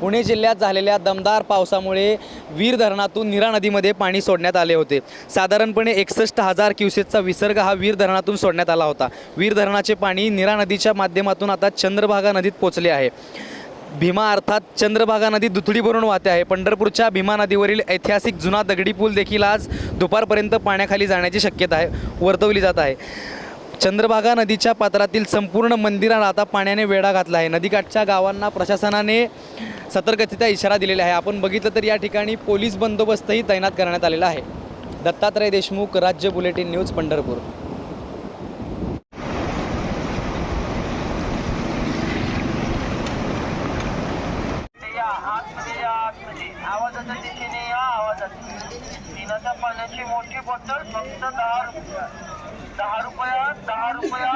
पुणे जिल्ह्यात झालेल्या दमदार पावसामुळे वीर धरणातून निरा नदीमध्ये पाणी सोडण्यात आले होते. साधारणपणे एकसष्ट हजार क्युसेसचा विसर्ग हा वीर धरणातून सोडण्यात आला होता. वीर धरणाचे पाणी निरा नदीच्या माध्यमातून आता चंद्रभागा नदीत पोचले आहे. भीमा अर्थात चंद्रभागा नदी दुथडी भरून वाहते आहे. पंढरपूरच्या भीमा नदीवरील ऐतिहासिक जुना दगडी पूल देखील आज दुपारपर्यंत पाण्याखाली जाण्याची शक्यता आहे वर्तवली जात आहे. चंद्रभागा नदीच्या पात्रातील संपूर्ण मंदिराला आता पाण्याने वेढा घातला आहे. नदीकाठच्या गावांना प्रशासनाने सतर्कतेचा इशारा दिलेला आहे. आपण बघितलं तर या ठिकाणी पोलीस बंदोबस्तही तैनात करण्यात आलेला आहे. दत्तात्रय देशमुख राज्य बुलेटिन न्यूज पंढरपूर. पाण्याची मोठी बॉटल फक्त दहा रुपयात दहा रुपयात don't want to